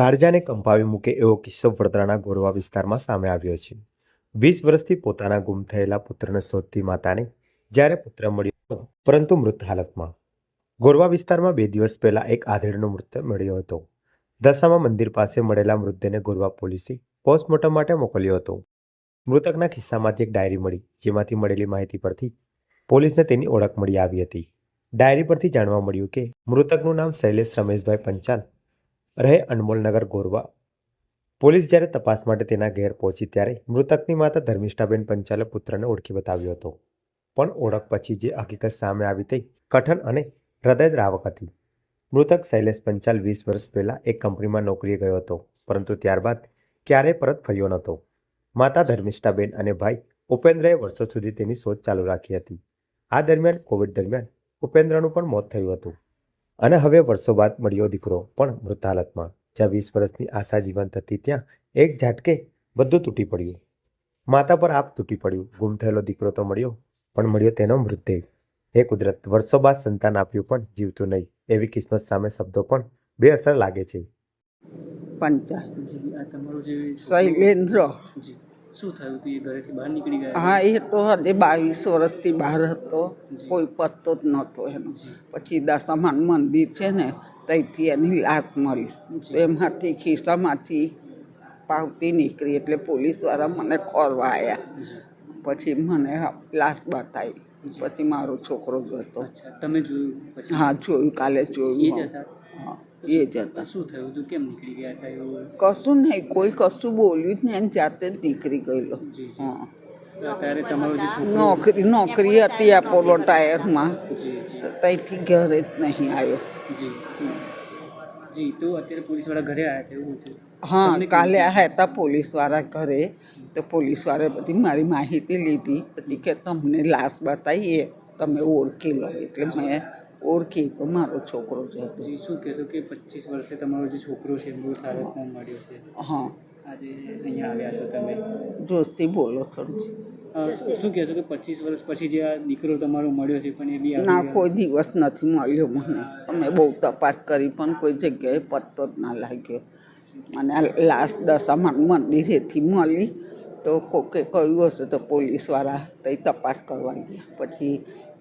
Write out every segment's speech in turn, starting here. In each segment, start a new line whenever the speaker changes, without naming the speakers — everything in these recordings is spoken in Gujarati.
કાળજાને કંપાવી મૂકે એવો કિસ્સો વડોદરાના ગોરવા વિસ્તારમાં સામે આવ્યો છે. વીસ વર્ષથી પોતાના ગુમ થયેલા પુત્રને શોધતી માતાને જ્યારે પુત્ર મળ્યો પરંતુ મૃત હાલતમાં. ગોરવા વિસ્તારમાં બે દિવસ પહેલા એક આધેડનો મૃત મળ્યો હતો. દશામાં મંદિર પાસે મળેલા મૃતદેહને ગોરવા પોલીસે પોસ્ટમોર્ટમ માટે મોકલ્યો હતો. મૃતકના ખિસ્સામાંથી એક ડાયરી મળી, જેમાંથી મળેલી માહિતી પરથી પોલીસને તેની ઓળખ મળી આવી હતી. ડાયરી પરથી જાણવા મળ્યું કે મૃતકનું નામ શૈલેષ રમેશભાઈ પંચાલ રહે અનમોલનગર ગોરવા. પોલીસ જ્યારે તપાસ માટે તેના ઘેર પહોંચી ત્યારે મૃતકની માતા ધર્મિષ્ઠાબેન પંચાલે પુત્રને ઓળખી બતાવ્યો હતો. પણ ઓળખ પછી જે હકીકત સામે આવી તે કઠણ અને હૃદયદ્રાવક હતી. મૃતક શૈલેષ પંચાલ વીસ વર્ષ પહેલાં એક કંપનીમાં નોકરીએ ગયો હતો, પરંતુ ત્યારબાદ ક્યારેય પરત ફર્યો નહોતો. માતા ધર્મિષ્ઠાબેન અને ભાઈ ઉપેન્દ્રએ વર્ષો સુધી તેની શોધ ચાલુ રાખી હતી. આ દરમિયાન, કોવિડ દરમિયાન ઉપેન્દ્રનું પણ મોત થયું હતું. અને હવે વર્ષો બાદ મળ્યો દીકરો પણ મૃત હાલતમાં જ્યાં વીસ વર્ષની આશા જીવંત હતી ત્યાં એક ઝાટકે બધું તૂટી પડ્યું. માતા પર આપ તૂટી પડ્યું. ગુમ થયેલો દીકરો તો મળ્યો પણ મળ્યો તેનો મૃતદેહ. હે કુદરત વર્ષો બાદ સંતાન આપ્યું પણ જીવતું નહીં. એવી કિસ્મત સામે શબ્દો પણ બે અસર લાગે છે.
પંચા
જી આ તમારું જે
શૈલેન્દ્ર.
જી. શું થયું હતું? એ ઘરેથી બહાર નીકળી ગયા
હા એ તો હજે બાવીસ વર્ષથી બહાર હતો. કોઈ પત્તો જ નહોતો એનો. પછી દશામાન મંદિર છે ને ત્યાંથી એની લાત મળી. તો એમાંથી ખિસ્સામાંથી પાવતી નીકળી એટલે પોલીસવાળા મને ખોરવા આવ્યા પછી મને લાશ બતાવી પછી મારો છોકરો જ
હતો તમે જોયું
હા જોયું કાલે જોયું હા. એ જ હતા
શું થયું? હતું કેમ નીકળી ગયા હતા એવું?
કશું નહીં. કોઈ કશું બોલ્યું જ નહીં એની જાતે જ નીકળી ગયેલો. હા.
ત્યારે તમારો
નોકરી નોકરી હતી આપોલો ટાયરમાં. ત્યાંથી ઘરે જ નહીં આવ્યો.
જી જી તો અત્યારે પોલીસવાળા ઘરે આવ્યા હતા એવું હતું.
હા કાલે? આવ્યા હતા પોલીસવાળા ઘરે. તો પોલીસવાળાએ બધી મારી માહિતી લીધી. પછી કે તમને લાશ બતાવીએ. તમે ઓળખી લો. એટલે મેં ઓળખી તો મારો છોકરો
છે. શું કહેશો કે પચીસ વર્ષે તમારો જે છોકરો છે મૃત હાલતમાં મળ્યો છે?
હા.
આજે અહીંયા આવ્યા છો તમે?
જોશથી બોલો થોડું.
શું કહેશો કે પચીસ વર્ષ પછી જે આ દીકરો તમારો મળ્યો છે પણ એ બી
ના કોઈ દિવસ નથી મળ્યો મને. અમે બહુ તપાસ કરી પણ કોઈ જગ્યાએ પત્તો જ ના લાગ્યો. અને લાસ્ટ દશામાં મંદિરેથી મળી તો કોકે કહ્યું હશે તો પોલીસવાળા તે તપાસ કરવા ગયા. પછી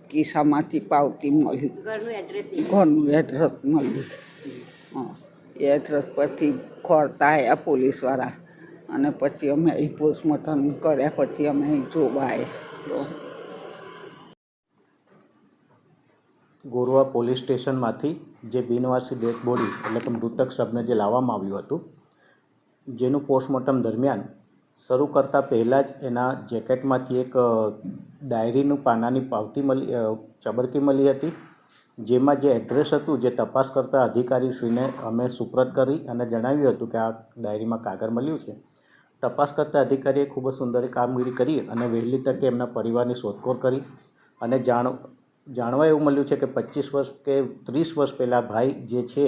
કિસ્સામાંથી પાવતી મળી. ઘરનું એડ્રેસ મળ્યું હા એ એડ્રેસ પરથી ખોરતા આવ્યા પોલીસવાળા. અને પછી અમે અહીં પોસ્ટમોર્ટમ કર્યા પછી અમે અહીં જોવા આવ્યા તો
ગોરવા પોલીસ સ્ટેશનમાંથી જે બિનવાસી ડેડ બોડી એટલે કે મૃતક શબને જે લાવવામાં આવ્યું હતું જેનું પોસ્ટમોર્ટમ દરમિયાન શરૂ કરતાં પહેલાં જ એના જેકેટમાંથી એક ડાયરીનું પાનાની પાવતી મળી ચબરકી મળી હતી. જેમાં જે એડ્રેસ હતું જે તપાસ કરતા અધિકારીશ્રીને અમે સુપ્રત કરી અને જણાવ્યું હતું કે આ ડાયરીમાં કાગળ મળ્યું છે. તપાસ કરતા અધિકારીએ ખૂબ જ સુંદર કામગીરી કરી અને વહેલી તકે એમના પરિવારની શોધખોળ કરી. અને જાણ જાણવા એવું મળ્યું છે કે પચીસ વર્ષ કે ત્રીસ વર્ષ પહેલાં ભાઈ જે છે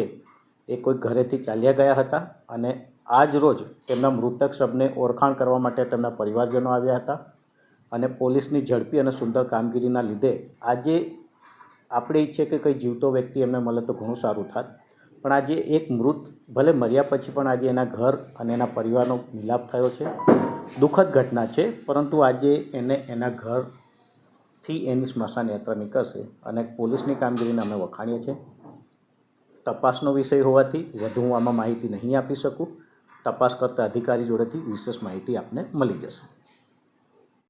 એ કોઈ ઘરેથી ચાલ્યા ગયા હતા અને આજ રોજ તેમના મૃતક શબને ઓળખાણ કરવા માટે તેમના પરિવારજનો આવ્યા હતા. અને પોલીસની ઝડપી અને સુંદર કામગીરીના લીધે આજે આપણે ઈચ્છીએ કે કંઈ જીવતો વ્યક્તિ એમને મળે તો ઘણું સારું થાત પણ આજે એક મૃત, ભલે મર્યા પછી પણ આજે એના ઘર અને એના પરિવારનો મિલાપ થયો છે. દુઃખદ ઘટના છે, પરંતુ આજે એને એના ઘરથી એની સ્મશાન યાત્રા નીકળશે અને પોલીસની કામગીરીને અમે વખાણીએ છીએ. તપાસનો વિષય હોવાથી વધુ હું આમાં માહિતી નહીં આપી શકું. તપાસ કરતા અધિકારી જોડેથી વિશેષ માહિતી આપને મળી જશે.